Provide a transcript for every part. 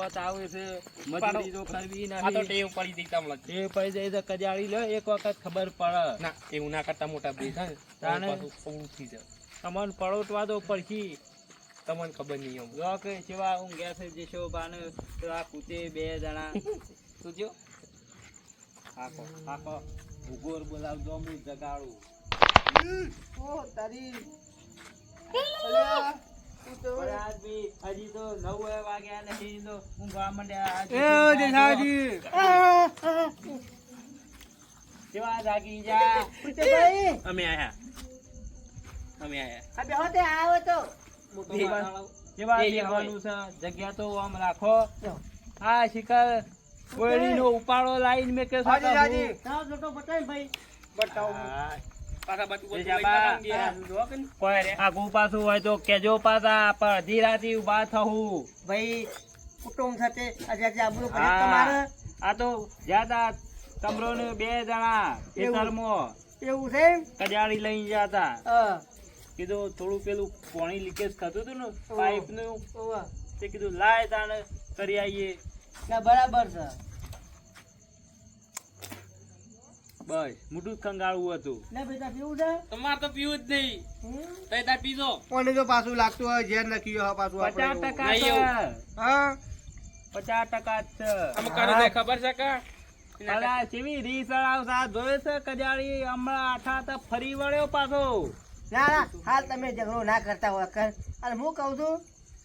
ચોથ આવે છે. મજૂરી તો કરવી આ તો ટેવ પડી ગઈ તમને. ટેવ પડી જાય તો કજાળી લો એક વખત ખબર પડે. ના એવું ના કરતા મોટા બ્રિજ થાય તાને પાછું થઈ જાય. તમને પળોટવા તો પડખી. તમને ખબર નહીં એમ જો કે જેવા ઊંઘ્યા છે જે છો બાને આ કૂતે બે જણા. તું જો આખો આખો ભૂગોર બોલાવજો હું જગાડું. ઓ તારી. અમે આયા. અમે આયા. તો જગ્યા તો આમ રાખો. આ શિખર કોયડીનો ઉપાડો લાઈન મેં કે બતાવ હાજી. તાવ જોટો બતાય ભાઈ. બતાવો. લઈ આગું પાછું હોય તો કેજો પાછા પણ અધી રાતી ઊભા થવું. ભાઈ કુટુંબ સાથે. તમારે? આ તો જ્યાં તમરો ને બે જણા ખેતરમાં એવું. છે? કજાળી લઈને જતા. હા. કીધું થોડું પેલું પાણી લીકેજ થતું હતું ને પાઇપનું તે કીધું લાય તાને કરી આવીએ ના બરાબર છે. બસ મોટું કંગાળું હતું. ના બેટા પીવું છે? તમારે તો પીવું જ નહીં. બેટા પીજો. કોને જો પાછું લાગતું હોય ઝેર નક્કી હોય પાછું પચાસ ટકા. હા? પચાસ ટકા જ છે. આમ કરે ખબર છે કે? અલા, કેવી રીસ અડાવશે? જોયો છે કજાળી હમણાં આઠા તો ફરી વળ્યો પાછો. ના ના હાલ તમે ઝઘડો ના કરતા હોય કર. અને હું કહું છું?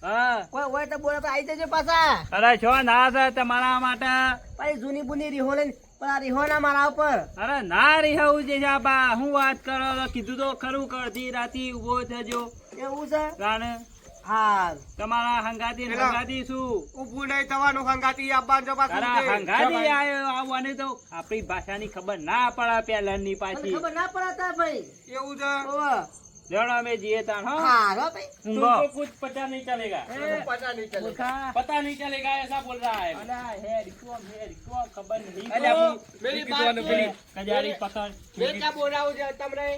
હા. કોઈ હોય તો બોલે તો આવી જજો પાછા. અરે છો ના છે તમારા માટે. પછી જૂની બુની રીહો લઈને પણ આ રીહો ના મારા ઉપર. અરે ના રહેવું છે બા હું વાત કરો કીધું તો ખરું કરતી રાતી ઊભો થજો. એવું છે? રાણે હાલ. તમારા હંગાતી પેલા- હંગાતી શું? ઉભું નહીં થવાનું હંગાતી આપવાનું જો પાછું અરે તે. હંગાતી આવ્યો આવવાની તો આપણી ભાષાની ખબર ના પડા પહેલાની મને પાછી. ખબર ના પડતા ભાઈ. એવું છે? ઓવા. જણ અમે જઈએ તાણ હો હાલ હો ભાઈ ઊંઘો. तुमको कुछ पता नहीं चलेगा એ, પતા નહીં ચાલે મૂર્ખા. पता नहीं चलेगा ऐसा बोल रहा है અલા, હેડ કોમ, હેડ કોમ, ખબર નહીં અલ્યા, તો. હું- मेरी મેં बात કીધું આને सुन। પેલી કજારી પકડ मैं क्या बोल रहा हूँ जो तुमने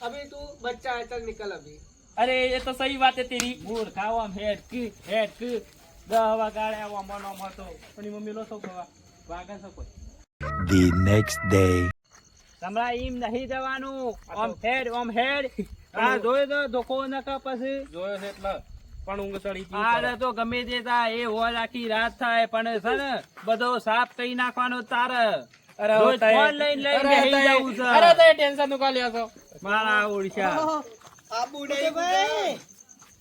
अभी तू बच्चा है चल निकल अभी अरे ये तो सही बात है तेरी મૂર્ખા આમ હેડ કી, હેડ કી. દહ વાગાડે આવો મનો મતો. अपनी मम्मी लो सब होगा વાગે છે કોઈ. the next day. તમારા ઈમ નહીં જવાનું. ઓમ હેડ ઓમ હેડ. આ જોયો તો ધોકો ન પછી? જોયો છે એટલે પણ ઊંઘ સડી આરે તો ગમે તે તા એ હોલ આખી રાત થાય પણ છે ને બધો સાફ કરી નાખવાનો તારે. અરે ફોન લઈને લઈને બેહી જાવું છે. અરે તે ટેન્શનનું કાલ્યો છો મારા ઓડિશા આબુ ડે ભાઈ.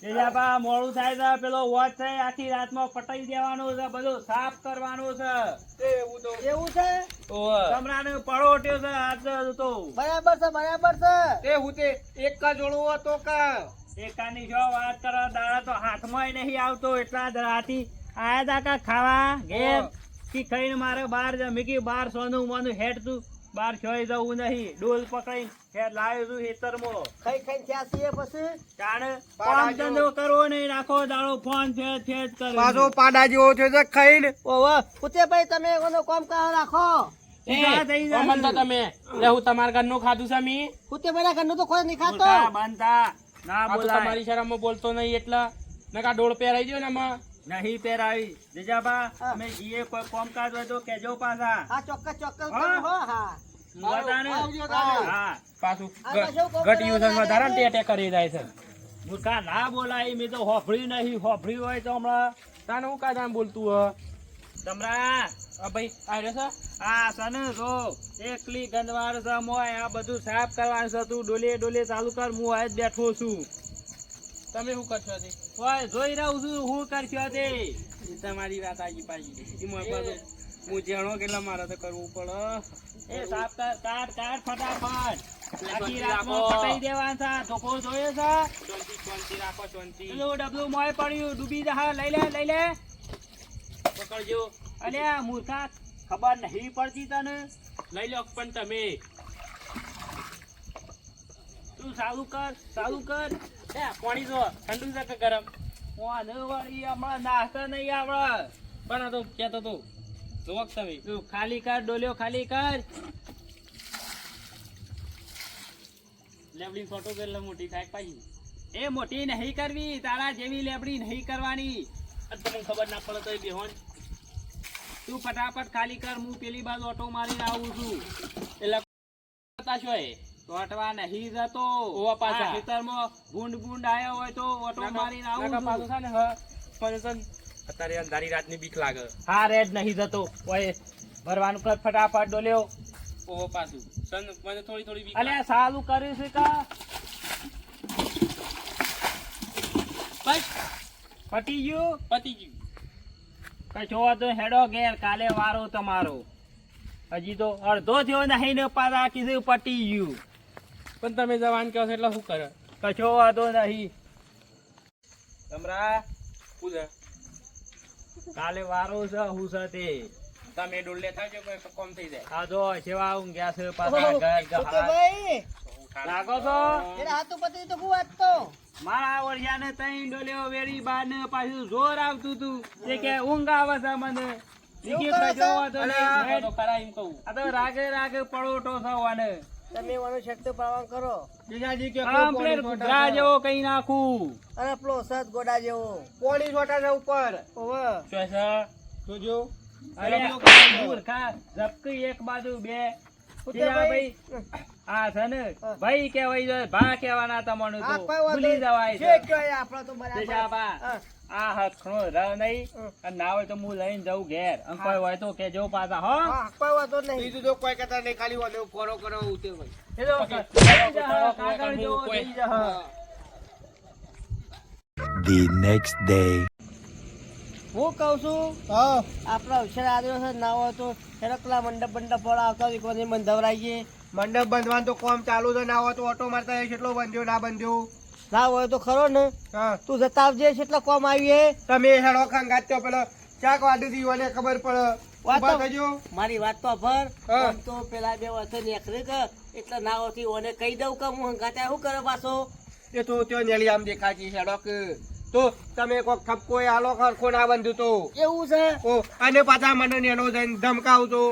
તેજાબા મોડું થાય છે પેલો વોચ થાય આખી રાતમાં પટાઈ દેવાનો છે બધો સાફ કરવાનો છે. એ એવું છે? કમરાને પળોટ્યો છે આજ તો. બરાબર છે બરાબર છે. તે હું તે એક કા જોડવો હતો કા. એકાની જો વાત કરો દાડા તો હાથમાં નહીં આવતો એટલા જ રાતી આયા તા કા ખાવા ઘેર. કી ખાઈને મારે બાર જમી કે બાર સોનું મોનું હેડ તું બાર છોઈ જવું નહીં. ડોલ પકડી હેડ લાવ્યો છું હેતરમાં ખાઈ ખાઈ થયા છીએ પછી? તાણે પાડા કામ ધંધો કરવો નહીં. રાખો દાડો ફોન ફેર ફેર કરો પાછો પાડા જેવો છે તો ખાઈને. ઓવા પુતે ભાઈ તમે એનો કામ કરો રાખો. એ, જા. તમે. લે હું તમારા ઘરનું ખાધું છે મી? પુતે ભાઈ ઘરનું તો કોઈ નહીં ખાતો. મોટા ના આ તમારી શરમમાં બોલતો નહીં એટલે. નકા ડોળ પહેરાઈ ગયો ને આમાં. નહીં પહેરાવી. જીજાબા અમે જીએ કોઈ કામકાજ હોય તો કેજો પાછા. હા ચોક્કસ ચોક્કસ હો? હા બધાને આવજો તારે. હા પાછું આ પાછું કોક ઘટ યુઝન વધારે ટેટે કરી જાય છે. મૂર્ખા ના બોલાય મેં તો હોફળી નહીં. હોફળી હોય તો હમણાં તાને હું કાંઈ બોલતું હ? તમરા આ ભાઈ આ છે? આ સને જો એકલી ગંદવાર છે મોય આ બધું સાફ કરવાનું છે તું ડોલે ડોલે ચાલુ કર હું આજ બેઠો છું. તમે શું કરશો તે ઓય જોઈ રહ્યું છું હું કરશો તે તમારી વાત આવી પાછી એમાં પાછું હું જાણો કેટલા મારે તો કરવું પડે. એ સાફ કર કાઢ કાઢ ફટાફટ. આખી રાતમાં પટાઈ દેવાનું છે. ધોકો જોયો છે. શાંતિ શાંતિ રાખો શાંતિ પેલું ડબલું મોય પડ્યું. ડૂબી જા લઈ લે લઈ લે. પકડજો. અલ્યા મૂર્ખા ખબર નહીં પડતી તને. લઈ લો પણ તમે. તું સારું કર સારું કર. પાણી જો ઠંડુ છે કે ગરમ? વાંધો હમણાં નાસ્તા નહીં આવડે. પણ આ તો કહેતો તો જોવો તમે. તું ખાલી કર ડોલ્યો ખાલી કર. લેવલિંગ ફોટો એટલે મોટી થાય પાછી. એ મોટી નહીં કરવી તારા જેવી લેબડી નહીં કરવાની. તમને ખબર ના પડે તો એ બેહોન. તું ફટાફટ ખાલી કર હું પેલી બાજુ ઓટો મારીને આવું છું. એટલે એ? તોટવા નહીં જતો ઓવા પાછા. ખેતરમાં ગુંડ ગુંડ આવ્યો હોય તો ઓટો મારીને આવું પાછો છે ને હ. પણ અત્યારે અંધારી રાતની બીક લાગે. હા રેડ નહીં જતો ઓય ભરવાનું કર ફટાફટ ડોલ્યો. ઓહો પાછું. સન મને થોડી થોડી બીક અલ્યા સાલું કર્યું છે કા? બસ. પટી ગયું? પતી ગયું. કશો તો હેડો ઘેર કાલે વારો તમારો. હજી તો અડધો થયો નહીં ને પાછા કીધું પટી ગયું. પણ તમે જવાન કહો છો એટલે શું કરે? કશો વાંધો નહીં. તમરા પૂજા કાલે વારો છે હું છે તે. તમે ડોલ કોઈ કોમ થઈ જાય. હા જો સેવા ઊંઘ્યા છે પાછા ઘર. ભાઈ. લાગો છો? એટલે હાથું પતિ તો હું વાત તો મારા વરિયાને તઈ ડોલ્યો વેરી બાર ને પાછું જોર આવતું તું. તે કે ઊંઘ આવે છે મને. બીજી કરો કશો છો? વાંધો અરે નહીં. તો ખરા એમ કહું. આ તો રાગે રાગે પડોટો થવાને તમે મને શેક પાવન કરો. જીજાજી કે કમ્પ્લેટ ગોડા જેવો કઈ નાખું. અને પેલો સત ગોડા જેવો. પોણી છોટા ના ઉપર. ઓવે. ચોસા? જોજો અરે દૂર મૂર્ખા, ઝપકી એક બાજુ બે. ભાઈ. આ છે ને ભાઈ કહેવાય ભા કહેવાના તમને આ તો કોઈ વાંધો ભૂલી જવાય છે. આપડે તો બરાબર. આ હખણો ર નહીં. અને ના હોય તો હું લઈને જઉં ઘેર. અને કોઈ હોય તો કેજો પાછા હો. કોઈ વાંધો નહીં. બીજું તો કોઈ કહેતા નહીં ખાલી વાંધો કરો કરો ઉતે એ તો કોઈ. થઈ. The next day. હું કહું છું હા. આપણા અક્ષર આદરો છે ના હોય તો પેલા મંડપ મંડપ વાળા આવતા હોય કોને બંધવરાઈએ મંડપ બંધવાનું તો કોમ ચાલુ છે ના હોય તો ઓટો મારતા કેટલો બંધ્યો ના બંધ્યો? ના હોય તો ખરો ને. તું જતા આવજે કેટલો કોમ આવીએ તમે હેડો ખંગાત તો પેલો. ચાક વાડી મને ખબર પડે. મારી વાત તો ભર આમ તો પેલા બે વર્ષે નેખરે કે એટલે ના હોતી ઓને કહી દઉં કે હું હંગાતે શું કરે પાછો? એ તો ત્યાં નેલી આમ દેખાતી હેડો કે. તો તમે કોક ઠપકો એ આલો ખરખો ના બંધ્યું તો. એવું છે? ઓ અને પાછા મને નેનો જઈને ધમકાવતો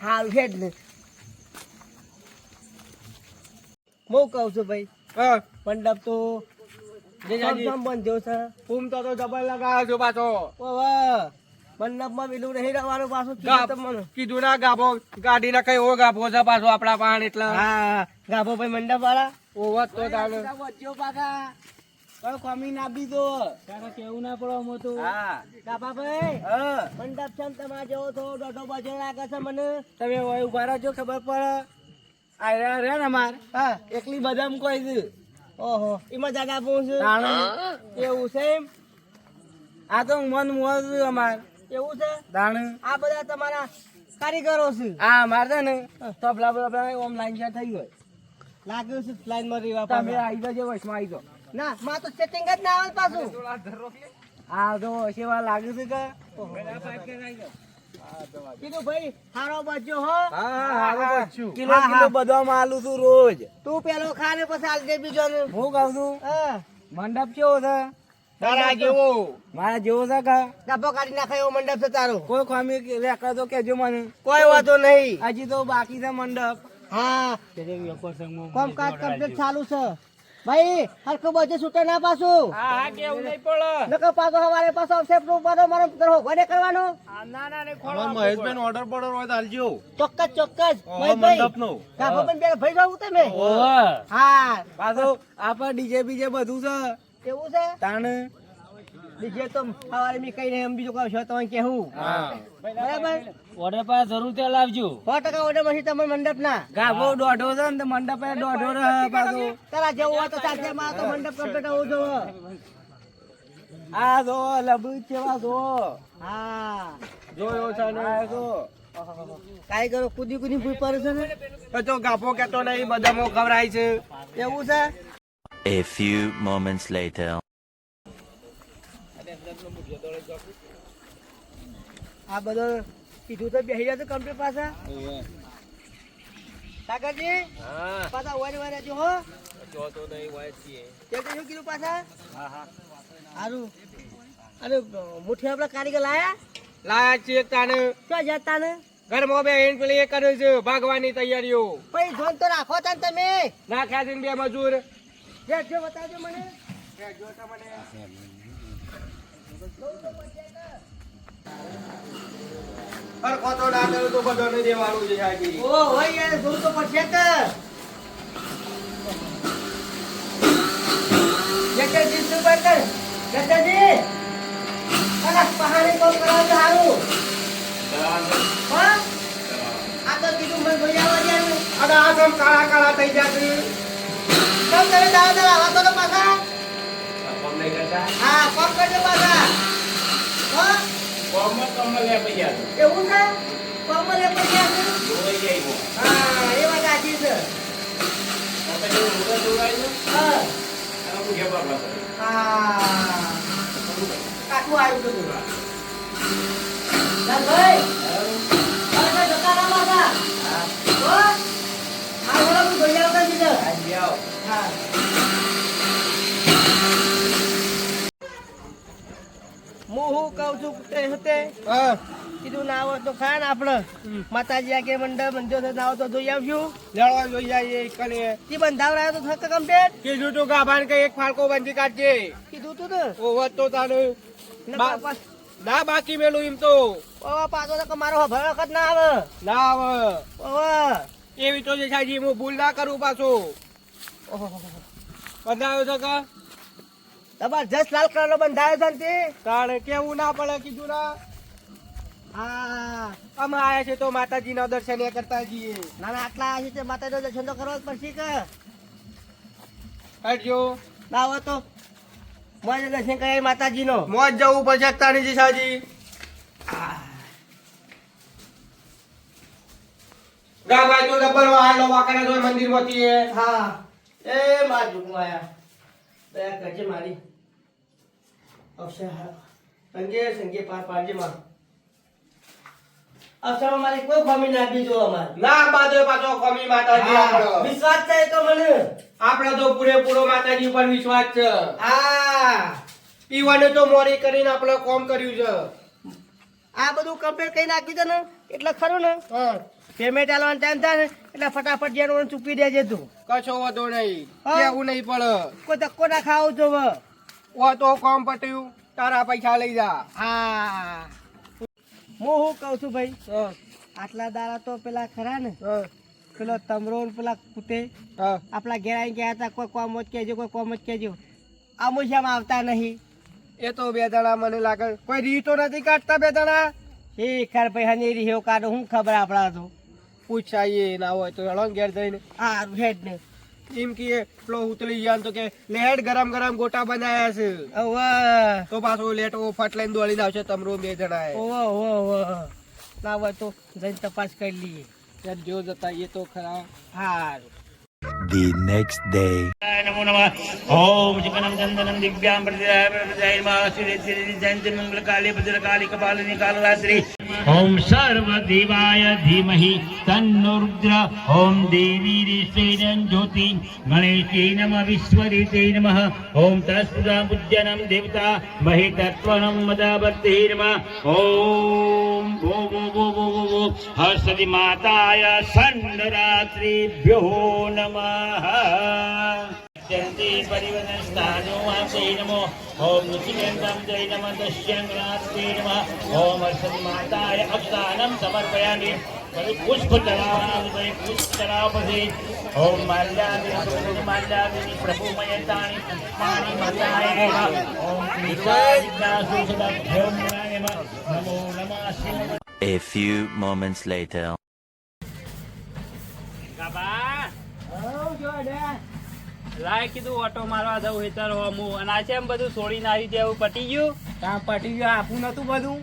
હાલ હેડ ને. હું કહું છું ભાઈ હા. મંડપ તો બંધ્યો છે? તો તો ડબલ લગાવો છો પાછો. ઓવે મંડપમાં પેલું નહીં રહેવાનું પાછું કીધું ના ગાભો ગાડી ના કઈ ઓ ગાભો છે પાછો આપણા પાણ એટલે. હા ગાભો ભાઈ મંડપ વાળા ઓવર તો. વધ્યો પાછા. કોઈ કોમી ના બીજો તારે કેવું ના પડો હું તો? હા. ભાઈ હા. મંડપ છે તમારે જેવો તો દોઢો બાજુ લાગે છે મને. તમે હોય ઊભા રહેજો ખબર પડે. આ રે ને માર હા. એકલી બદામ કોઈ છે ઓહો એમાં જાગા બહુ છે? એવું છે એમ? આ તો મન મોજ અમાર. એવું છે? દાણ આ બધા તમારા કારીગરો છે? આ મારે છે ને તબલા બબલા ઓમ લાઈન શા થઈ ગયો લાગ્યું છે લાઈનમાં રેવા તમે આવી જજો વચમાં આવી જાઓ. ના માં તો સેટિંગ જ ના આવે પાછું. આ તો સેવા લાગ્યું છે કે? કીધું ભાઈ હારો બચ્યો હો. કિલો કિલો બદામ આલું છું રોજ. તું પેલો ખા ને પછી આલજે બીજો હું કહું છું? મંડપ કેવો છે? તારા જેવો. મારા જેવો છે કા? ડબ્બો કાઢી નાખે એવો મંડપ છે તારો. કોઈ ખામી રેકડ તો કેજો મને. કોઈ વાતો નહીં. હજી તો બાકી છે મંડપ. હા. કોમકાજ કમ્પ્લીટ ચાલુ છે. ભાઈ હરખું બધું છૂટે ના પાછું? હા કેવું નહીં પડે. નકર પાછો હવારે પાછો સેફનું બધો મારો કરો ગોડે કરવાનો. ના ના ને ખોલો મહેશભાઈ ઓર્ડર પડર હોય તો આલજો ચોક્કસ ચોક્કસ. મહેશભાઈ કાકો પણ બે ભાઈ જાવું તમે. હા. પાછો આપા ડીજે બીજે બધું છે. એવું છે? તાણ. બીજે તો સવારે મેં કઈ નહીં એમ બીજું કહું છું તમે કેવું બરાબર? ઓર્ડર પર જરૂર તે લાવજો. સો ટકા ઓર્ડરમાંથી તમે મંડપ ના ગાભો દોઢો છે ને તો દોઢો રહે પાછો. તારા જેવું હોય તો ચાલશે મારે તો મંડપ કમ્પ્લીટ હોવું જોઈએ. આ જો લબુ કેવા જો. હા. જોયો છે ને. જો. કારીગરો કુદી કુદી ભૂલ પડે છે ને. તો ગાભો કેતો નહીં બદામો ખવરાય છે. એવું છે? A few moments later. આ બધો કીધું તો બેસી જતો કમ્પ્લીટ પાછા. કાકાજી હા. પાછા વારી વારી રહેજો હો. જોતો નહીં વાય છીએ. તે શું કીધું પાછા? સારું અરે મુઠ્ઠી આપણા કારીગર લાયા? લાયા છીએ તાને ક્યાં તાને ઘરમાં બે હેન પેલી એ કરે છે ભાગવાની તૈયારીઓ. પછી જોન તો રાખો તા તમે. નાખ્યા છે બે મજૂર. જે જો બતાવજો મને. હરખો તો ના કર્યો તો બધાને દેવાનું છે સાહેબ. ઓ હોય યાર જોવું તો પડશે કે? જગતજી શું કરતા જગતજી અલા પહાડી કોમ કરાવ તો હારું? હા? આ તો કીધું મને ભઈ આવવા દે ને. આ કેમ કાળા કાળા થઈ જશે તમે આવા તો હા કોમ કરજો પાછા. હા? એવું છે? કોમો લે પૈયા છે? હા એ વાત સાચી છે. હા. હા કાઠું આવ્યું બધું. લાલભાઈ તમે જતા ના પાછા. હા. હા. બોલો હું ભઈ જીધર હા હું. હું કહું છું હતે કીધું ના હોય તો ખા ને આપણે માતાજી આગે મંડળ મંદિર છે ના હોય તો જોઈ જાય કને. તી બંધાવરાયો તો થક કમ્પ્લીટ. કીધું તું ગાભાન કે એક ફાળકો બંધી કાઢજે. કીધું તું ને. ઓવર તો તારું ના બાકી મેલું એમ તો. ઓ પાછો તો મારો ભય વખત ના આવે. ના આવે. ઓ એવી તો છે હું ભૂલ ના કરું પાછું. બનાવ્યો છે કે જબરજસ્ત લાલ કલર નો બંધાયો છે ને તે? તાણે કેવું ના પડે કીધું ના. હા. અમે આયા છે તો માતાજી નો દર્શન એ કરતા જઈએ. ના ના આટલા આવ્યા છે તે માતાજીનો દર્શન તો કરવો જ પડશે કે. હટજો ના હોય તો મોજ દર્શન કરે માતાજીનો. મોજ જવું પડશે તાણી સાજી. ગાભાઈ તો ડબ્બર મંદિરમાંથી હા. એ માર જુગમાં આયા. દયા કરજે મારી. સંગે સંગે પાર પાડજે માં અવસરમાં મારી કોઈ ખમી ના આપી જો ના બાદો પાછો કમી માતાજી આપણો. વિશ્વાસ છે તો મને. આપણે તો પૂરેપૂરો માતાજી ઉપર વિશ્વાસ છે. હા. પીવાને તો મોરી કરીને આપણે કોમ કર્યું છે. આ બધું કમ્પ્લીટ કરી નાખ્યું છે ને? એટલે ખરું ને? હા. પેમેન્ટ આલવાનો ટાઈમ થાય ને એટલે ફટાફટ જેનું ચૂપી દેજે તું. કશો વધો નહીં. કેવું નહીં પડે. કોઈ ધક્કો ના ખાવો જોવે. ઓ તો કોમ પટ્યું તારા પૈસા લઈ જા. હા. હું શું કહું છું ભાઈ? હા, આટલા દાડા તો પેલા ખરા ને? હા, પેલો તમરો પેલા કુતે. હા. આપણા ઘેર ગયા હતા કોઈ કોમ જ કહેજો કોઈ કોમ જ કહેજો. આમોશામાં આવતા નહીં. એ તો બે દાડા મને લાગે કોઈ રીતો નથી કાઢતા બે દાડા એ ખર ભાઈ હની રીહ્યો કાઢો હું ખબર આપણા તો? પૂછાઈએ ના હોય તો હેડો ઘેર જઈને. હારું હેડ ને. એમ કે પેલો ઉતરી ગયા તો કે લેટ ગરમ ગરમ ગોટા બનાયા છે. ઓવા. તો પાછો લેટ ઓ ફટ લઈને દોડીને આવશે તમરો બે જણા ઓવે ઓવે ઓવે. ના હોય તો જઈને તપાસ કરી લઈએ. જો જતા એ તો ખરા. હારું. The next day. નમો નમઃ. ઓમ ચકનમ ચંદનમ દિવ્યામ પ્રતિદાય પ્રતિદાય નમઃ. શ્રી શ્રી જયંતિ મંગલ કાલી ભદ્ર ॐ सर्वदेवाय धीमहि तन्नुर्द्र ॐ देवी ज्योति गणेशे नमः विश्वरितै नमः ॐ तत्सु देवता महे तत्त्वनं मदावर्ते नमः ॐ भो भो भो भो भो भो हर्षति माताय सन् नमः। માતાય સંડરાત્રિભ્યો નમઃ જયંતિ પરિવનસ્તાનો વાસે નમો ઓમ ઋષિકેન્દ્રમ જય નમઃ દશ્યંગનાથે નમઃ ઓમ હર્ષદી માતાય અક્ષાનમ સમર્પયામિ પછી પુષ્પ ચડાવવાના છે પછી પુષ્પ ચડાવ પછી ઓમ માલ્યાદિની માલ્યાદિની પ્રભુમયતાની પુષ્પાણી માતાય નમઃ ઓમ કૃષ્ણ જિજ્ઞાસુ સદા નમઃ નમો નમઃ શિવાય A few moments later. લાય કીધું ઓટો મારવા દઉં હેતર હોમું અને આ છે એમ બધું છોડીને આવી દેવું પટી ગયું? કામ પટી ગયું આપું નતું બધું?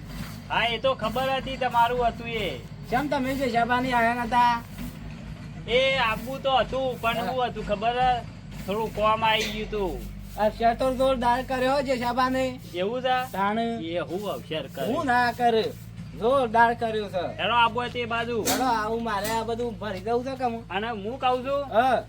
હા એ તો ખબર હતી તમારું હતું એ. કેમ તમે જે જબાની આવ્યા નતા? એ આપવું તો હતું પણ હું. હતું ખબર? હે? થોડું કોમ આવી ગયું તું. અક્ષર તો જોરદાર કર્યો છે શાબાને એવું છે? તાણ. એ હું હું કરે. ના કરે. જોરદાર કર્યું છે. એનો આબો તે બાજુ. એનો આવું મારે આ બધું ભરી દઉં છે કમ અને હું કહું છું? હા.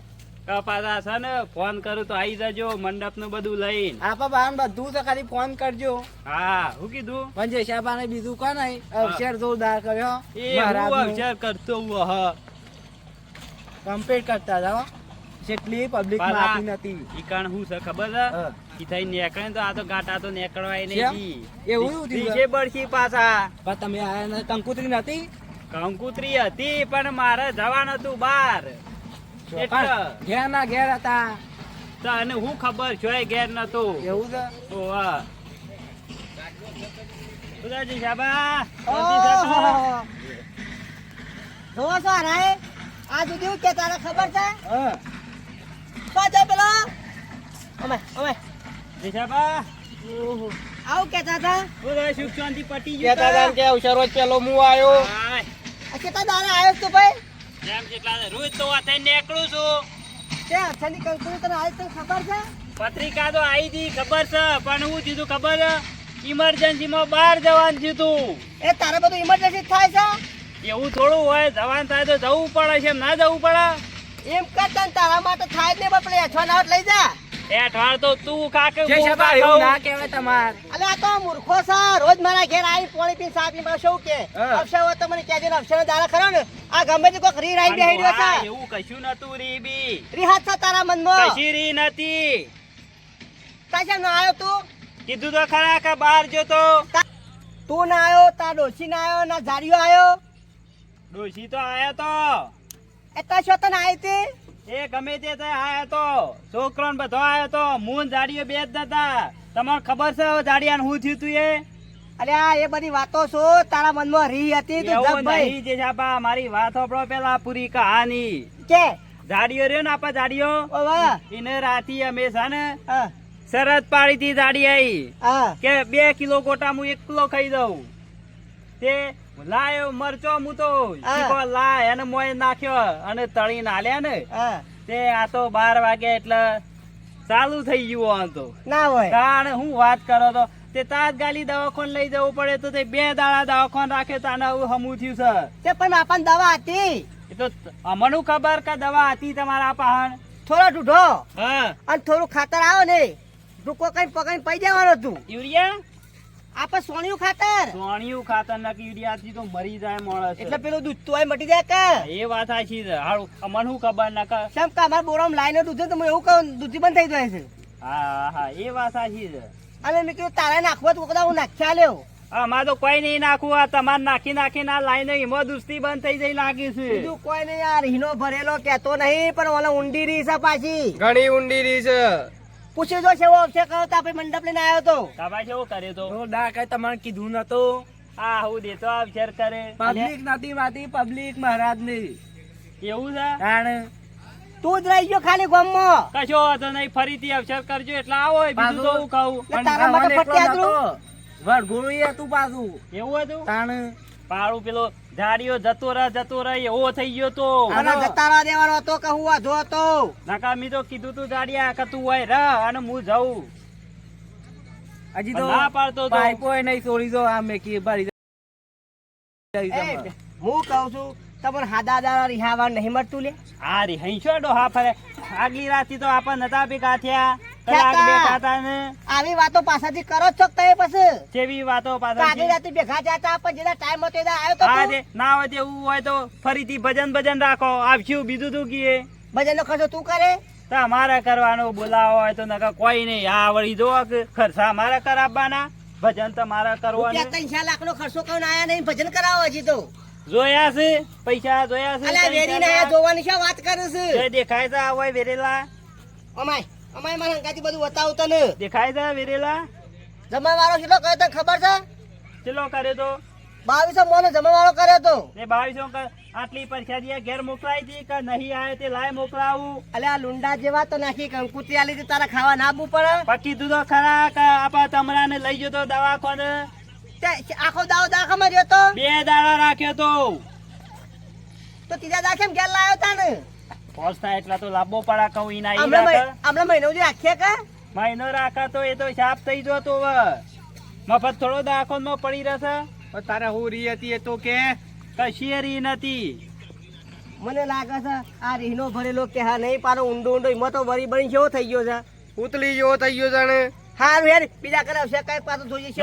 પાછા છે ને? ફોન કરું તો આવી જજો મંડપનું બધું લઈને. આપા બાન બધું તો ખાલી ફોન કરજો. હા શું કીધું? પણ જે શાબાને બીજું કોણ નહીં અક્ષર જોરદાર કર્યો એ હું અવસર કરતો હું હ કમ્પ્લીટ કરતા જાઓ જેટલી પબ્લિકમાં આપી નથી. ઈ કારણ શું છે ખબર છે? હા. ઈ થઈ નેકળે તો આ તો ગાટા તો નીકળવાય? નહીં એવું? ત્રીજે બળશી પાછા. પણ તમે આ ને કંકુતરી નથી? કંકુતરી હતી પણ મારે જવાનું હતું બાર એટલે ઘેર ના ઘેર હતા. તો અને હું ખબર છે ઘેર નતો. એવું છે? સાબા. જોવો છો? આ કે તારે ખબર છે? હા. તો જો પેલો? અમે અમે જી સાબા. આવું કેતા હતા? બોલો સુખ શાંતિ પટી ગયું કહેતા હતા કે અવસરો જ પેલો હું આવ્યો કેતા આ કેટલા દાડા આવ્યો તું ભાઈ? જેમ જેટલા રોજ તો આ થઈને નીકળું છું. તે અક્ષરની કંકુરી તને આજ તો ખબર છે? પત્રિકા તો આવી હતી ખબર છે પણ હું જીધું ખબર છે ઇમરજન્સીમાં બહાર જવાનું થયું એ તારે બધું ઇમરજન્સી થાય છે? એવું થોડું હોય જવાનું થાય તો જવું પડે છે એમ ના જવું પડે. એમ કરતા ને તારા માટે થાય જ નહીં પણ પેલી અઠવા લઈ જા. એ તો તું કાકે જય હું એવું ના કાકઉ. તમાર. અલે આ તો મૂર્ખો છે. રોજ મારા ઘેર આવી પોણી પી સાપ પી શું કે. હા. અક્ષર હોય તો મને કહેજો ને ખરો ને. આ ગમે તે કોક રી રાઈ બેહી રહ્યો હા, એવું કશું નતું રી બી. રી હાથ છે તારા મનમાં. કશી રી નથી તાજા ના આવ્યો તું? કીધું તો ખરા કે બહાર જતો તું. ના આવ્યો તા ડોસી ના આવ્યો ના જાડિયો આવ્યો? ડોશી તો આયા તો. એ તાર શું તને આવી હતી? એ ગમે તે આયા તો છોકરો બધો આયો તો મૂન જાડીઓ બે જ નતા. તમારે ખબર છે જાડિયાને હું થયું તું એ? આ એ બધી વાતો છો તારા મનમાં રી હતી તું જગભાઈ. જે છાપા મારી વાત સાંભળો પેલા પૂરી કહાની. કે? જાડીઓ રહ્યો ને આપા જાડીઓ? ઓ વાહ. એને રાતી અમે છે ને શરદ શરત પાડી હતી જાડી આઈ. કે બે કિલો ગોટા હું એક કિલો ખાઈ દઉં તે લાયો મરચો હું. તો અને મોય નાખ્યો અને તળીને નાલ્યા ને. તે આ તો બાર વાગ્યા એટલે ચાલુ થઈ ગયું આમ તો. ના હોય. કારણ હું વાત કરો તો? તે તાત્કાલિક દવાખાન લઈ જવું પડે તો તે બે દાડા દવાખાન રાખે તો આને આવું હમું થયું છે. તે પણ આપણને દવા હતી. એ તો અમને ખબર કે દવા હતી તમારા પાહણ? થોડો ઢૂઢો. હા. અને થોડું ખાતર આવો ને. રૂકો કઈ પકડીને પડી જવાનું હતું યુરિયા? આપણે સોણિયું ખાતર. સોણિયું ખાતર નાખી યુરિયાથી તો મરી જાય માણસ. એટલે પેલું દૂધ તો મટી જાય કે? એ વાત સાચી છે. હારું અમને શું ખબર ના કે કેમ કે અમારા બોરામાં લાઈને દૂધ તો હું એવું કહું દૂધ બંધ થઈ જાય છે. હા હા એ વાત સાચી છે. અને મેં કીધું તારે નાખવા તો કદાચ હું નાખ્યા લ્યો અમારે તો કોઈ નહીં નાખવું આ તમારે નાખી નાખી ના લાઈને એમાં દુસ્તી બંધ થઈ જઈ લાગી છે. બીજું કોઈ નહીં યાર હીનો ભરેલો કેતો નહીં પણ ઓલા ઊંડી રહી છે પાછી. ઘણી ઊંડી રહી છે પૂછી જો છે એવો અક્ષય કહો તો આપણે મંડપ લઈને આવ્યો તો. કાબા કેવો કર્યો તો? તો ના કઈ તમારે કીધું નતો આ હું દેતો આ કરે. પબ્લિક નથી માતી પબ્લિક મહારાજની એવું છે? તાણ. તું જ રહી ગયો ખાલી ગામમાં. કશો વાંધો નહીં ફરીથી અવસર કરજો એટલે આવો બીજું તો હું કહું? તારા માટે ફટકી આદરું? વરઘોડું એ હતું પાછું. એવું હતું? તાણ. પાડું પેલો જાડીઓ જતો રહે જતો રહે એવો થઈ ગયો તો. અને જતારા દેવાનો હતો કે હું જો તો. નકા મી તો કીધું તું જાડિયા કે તું હોય રહ અને હું જઉં. હજી તો ના પાડતો તો. પાઇપો નહીં છોડી દો આ મેકી ભરી હું કહું છું તમને હાદા દાડા રિહાવા નહીં મળતું લે. આ રે હૈસો ડોહા ફરે. આગલી રાતી તો આપણ નતા બી થયા. કલાક થયા તા. બેઠા તા ને. આવી વાતો પાછળથી કરો છો તમે પછી? જેવી વાતો તો આગલી રાતે ભેગા જતા પણ જેના ટાઈમ હતો એના આવ્યો તો ના હોય તેવું હોય તો ફરીથી ભજન ભજન રાખો. આવશું બીજું તું કીએ. ભજનનો ખર્ચો તું કરે? તમારે કરવાનો બોલાવો હોય તો નકા કોઈ નહીં. આ વળી જો ખર્ચા મારા કરાવવાના. ભજન તમારા કરવાનું. ત્રણ ચાર લાખ નો ખર્ચો કરીને આયા નહીં ભજન કરાવો હજી તો. જોયા છે? પૈસા જોયા છે? અલ્યા વેરી ને આયા જોવાની શું વાત કરું જે છું દેખાય છે આ હોય વેરેલા? અમાય અમાય મારા હંગાથી બધું બતાવું તને. દેખાય છે વેરેલા? જમણવાળો કેટલો કર્યો તને ખબર છે? કેટલો કરે તો? બાવીસો મોનો જમણવાળો કર્યો તો. એ બાવીસો આટલી પરીક્ષા ઘેર મોકલાઈ હતી કે નહીં આવે તે લાય મોકલાવું? અલ્યા આ લુંડા જેવા તો નાખી કંકુતી આલી હતી તારા ખાવા ના આપવું પડે પછી તું તો ખરા કે આપા તમરાને લઈ જતો દવાખાને? આખો દાવો દાખામાં રહ્યો તો? બે દાડા રાખ્યો તો. તો ત્રીજા દાખે ઘેર લાયો તા ને? પોસ થાય એટલા તો લાંબો પડા કહું ઈના ઈ રાખા. હમણાં મહિનો જે આખીએ કા? મહિનો રાખા તો એ તો સાફ થઈ જતો હવે મફત થોડો દવાખાનમાં પડી રહેશે. પણ તારે હું રી હતી એ તો કે કશી રી નથી. મને લાગે છે આ રીહનો ભરેલો કે હા નહીં પારો ઊંડો ઊંડો એમાં તો વરી બની જેવો થઈ ગયો છે. ઉતલી જેવો થઈ ગયો જાણે હારું હેર બીજા કરે છે કઈ પાછું જોઈએ છે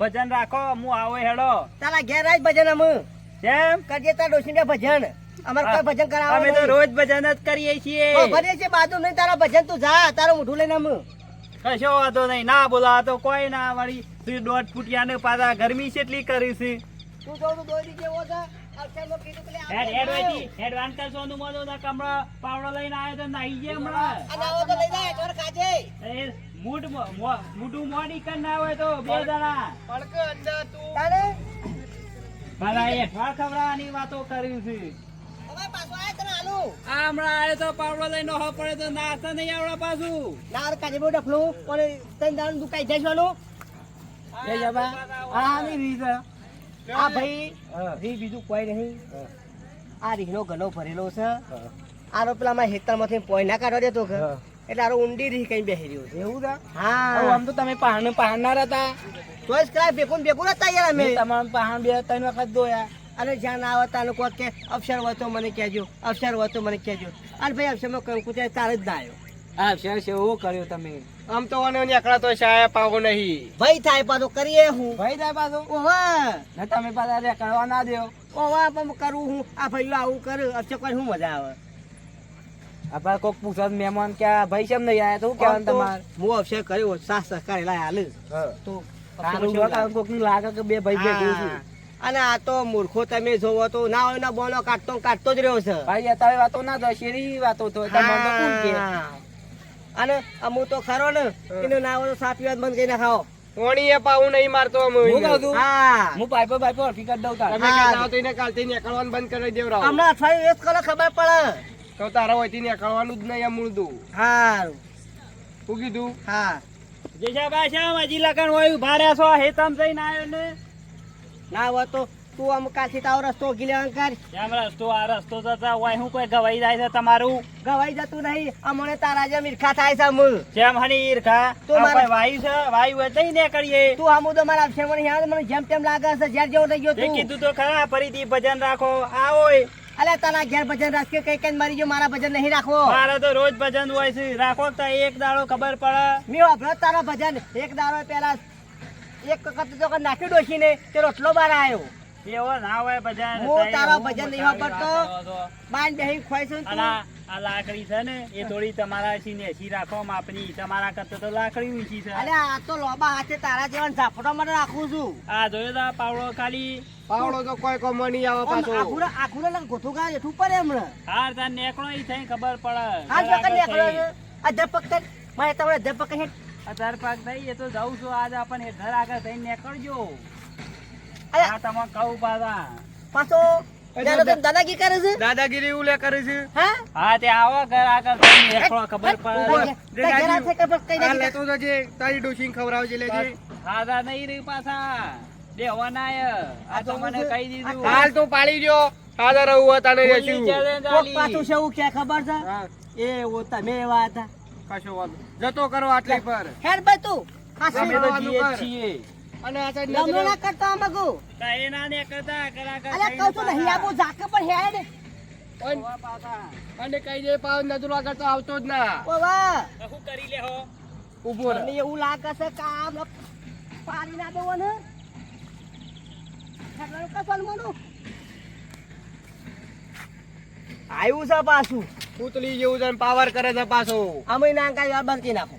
ભજન રાખો હું આવો હેડો. તારા ઘેર આજ ભજન અમે. કેમ? કરજે તાર ડોશીને ભજન. અમારે કોઈ ભજન અમે તો રોજ ભજન જ કરીએ છીએ. ભલે છે બાજુ નહીં તારા ભજન તું જા તારું મોઢું લઈને અમે કશો વાંધો નહીં ના બોલા તો કોઈ ના વાળી. તું દોઢ ફૂટિયાને પાછા ગરમી કેટલી કરી છે? તું તો દોરી જેવો છે હેડ હેડ હેડ કરશો નું કમળો પાવડો લઈને આવ્યો તો નાહી જાય હમણાં. લઈ જાય ખાજે. એ મૂઢ મોડી કર ના હોય તો બે જણા. પડકે અંદર તું. તારે? મારા એ ઠવા ખવડાવવાની વાતો કરી છે. હવે પાછો આય તને આલુ આ હમણાં આવ્યો તો પાવડો લઈને હો પડે તો નાસ્તા નહીં આવડે પાછું. ના અરે કાજે બહુ ડફલું. પણ તને દુકાઈ એ જબા આ ની રીત આ ભાઈ રી બીજું કોઈ નહીં. આ રીહનો ઘણો ભરેલો છે. આરો પેલા માં હેતરમાંથી પોઈ ના કાઢવા દેતો કે? એટલે આરો ઊંડી રહી કઈ બેહી રહ્યો છે એવું તા હા. આમ તો તમે પહાણ પહાણનાર હતા. ચોઈસ કરાય ભેગું ને ભેગું નતા યાર અમે. તમારા પહાણ બે ત્રણ વખત દોયા અને જ્યાં ના આવે તાનું કહો કે અક્ષર હોય તો મને કહેજો અક્ષર હોય તો મને કહેજો. અને ભાઈ અક્ષરમાં કંકુ ત્યાં તારે જ ના આવ્યો. હા શેર શેવો કર્યો તમે. આમ તો અને નીકળા તો શાય પાવો નહીં. ભાઈ થાય પાછો કરીએ હું. ભાઈ થાય પાછો. ઓવા ને તમે પાછા કરવા ના દો ઓવા પણ કરું હું. આ ભાઈઓ આવું કરું અક્ષર કોઈ શું મજા આવે? આપડે કોક પૂછવા મહેમાન કે ભાઈ કેમ નહીં આયા? તો શું કહેવાનું તમારે? હું અક્ષય કર્યો સાસ સહકાર એલા હાલ તો લાગે? કે બે ભાઈ ભેગું છું. અને આ તો મૂર્ખો તમે જોવો તો ના હોય ના બોલો કાઢતો કાઢતો જ રહ્યો છે. ભાઈ અત્યારે વાતો ના થાય શેરી વાતો તો તમારે તો કોણ અને અમુ તો ખરો ને એનું ના હોય સાપ પીવા બંધ કરી નાખાવો કોણી એ પાવું નહીં મારતો હું કહું છું હા. હું પાઇપો પાઇપો હકીકત દઉં તાર. તમે કહેતા તો એને કાલથી નીકળવાનું બંધ કરી દેવરાવો. હમણાં અઠવાડિયું એક કલાક ખબર પડે. તો તારા હોયથી નીકળવાનું જ નહીં આ મૂળદું હારું. શું કીધું? હા. જેશાબા શ્યામ હજી લગન હોય ઊભા રહ્યા છો હેતમ જઈને આવ્યો ને. ના હોય તો તું આમ કાલથી તાવ રસ્તો ગીલે કર. એમ રસ્તો આ રસ્તો જતા હોય હું કોઈ ગવાઈ જાય છે તમારું? ગવાઈ જતું નહીં. અમને તારા જેમ ઈર્ખા થાય છે અમુલ. જેમ હની ઈરખા? તો આ મારા- વાયુ છે? વાયુ હોય તઈ ને કરીએ તું આમ તો મારા છે મને યાદ મને જેમ તેમ લાગે છે ઝેર જેવો થઈ ગયો તું. કીધું તો ખરા ફરીથી ભજન રાખો. આ હોય. અલે તારા ઘેર ભજન રાખે કઈ કઈ મારી જો મારા ભજન નહીં રાખવો? મારે તો રોજ ભજન હોય છે. રાખો તો એક દાડો ખબર પડે. મેં વાપરો તારા ભજન. એક દાડો પહેલા એક વખત તો નાખી ડોશીને તે રોટલો બાર આવ્યો એવો ના હોય ભજન હું તારા ભજન નહીં વાપરતો. બાન બેહી ખોઈ છું આ આ લાકડી છે ને એ થોડી તમારા થી નેસી રાખો માપની તમારા કરતા તો લાકડી ઊંચી છે. અરે આ તો લોબા હાથે તારા જેવા ઝાપડા મને રાખું છું. આ જોયો તા પાવડો ખાલી? પાવડો તો કોઈ કોમો નહીં આવે પાછો. આખુરા આખુરા ગોથું ગા જેઠું પડે હમણાં હાર તાર નેકળો ઈ થઈ ખબર પડે. હા જો પકડ નેકળો. છે અધપક થઈ મારે તમારે અધપક હે અધર પાક થઈ એ તો જાઉં છું. આજ આપણને ઘર આગળ થઈ નીકળજો. આ તમે કહું પાછા. પાછો ત્યારે તો કરે છે? દાદાગીરી એવું કરે છે? હા? હા તે આવો ઘર આગળ થઈને નીકળો ખબર પડે. રહે. તાર ઘેર હાથે ખબર કઈ આ લેતો જજે. તારી ડોશીને ખવડાવજે લેજે. ખાધા નહીં રહી પાછા. દેવાના આ તો મને કહી દીધું. હાલ તો પાડી દ્યો. હાજર રહું હતા ને રહેશું challenge કોક આલી. પાછું કે ખબર છે? એ ઓ તમે એવા હતા. કશો વાંધો. જતો કરો આટલી પર. હેડ ભાઈ તું. ખાસી. છીએ. અને આ સાઈડ લમણો ના કરતો અમાકુ કાંઈ ના નીકળતા, ઘર આગળ અલે કહું છું નહીં આબુ ઝાકે પણ હેડ અને- અને કઈ દે પાવ નજરો આગળ આવતો જ ના. ઊભો મને એવું લાગે છે કામ પાણી ના દેવો ને હેડવાનું કસલ મોનું. આવ્યું છે પાછું. પૂતલી જેવું છે પાવર કરે છે પાછો. અમે ના કાંઈ બંધ નાખો.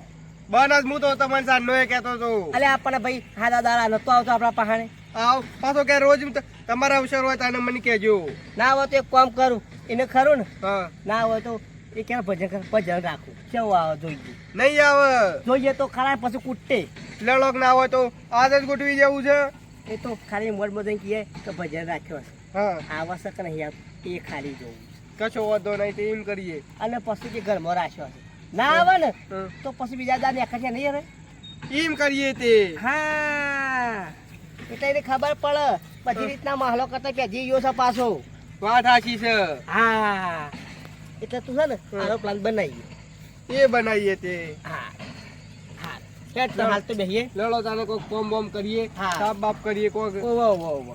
બન જ હું તો તમને સાંજનો નોય કહેતો હતો. અલે આપણને ભાઈ હાદા દાડા નતો આવતો આપણા પહાણે. આવ પાછો કે રોજ ત- તમારા અવસર હોય તો મને કહેજો. ના હોય તો એક કામ કરું એને ખરું ને? હા. ના હોય તો એ ક્યાં ભજન કર ભજન રાખું. કેવું આવે જોઈએ? નહીં આવે. જોઈએ તો ખરા પછી કૂટે. લડોક ના હોય તો આજ જ ગોઠવી જવું છે. એ તો ખાલી મોડ મોદન કહે કે ભજન રાખ્યો છે હા. આવશ્યક નહીં એ ખાલી જોવું. કશો વાંધો નહીં તો એમ કરીએ. અને પછી કે ઘરમાં રાખ્યો છે ના આવે ને તો પછી બીજા દાદ એકાઠે નહીં રે એમ કરીએ તે. હા. એટલે એને ખબર પડે બધી રીતના માહલો કરતા પેજી ગયો છે પાછો. વાત સાચી છે. હા. એટલે તું છે ને આનો પ્લાન બનાવીએ. એ બનાવીએ તે. હા. હા. હાલ તો બેહીએ. લડો તાને કોક બોમ બોમ કરીએ. સાપ બાપ કરીએ કોક. ઓ ઓ વો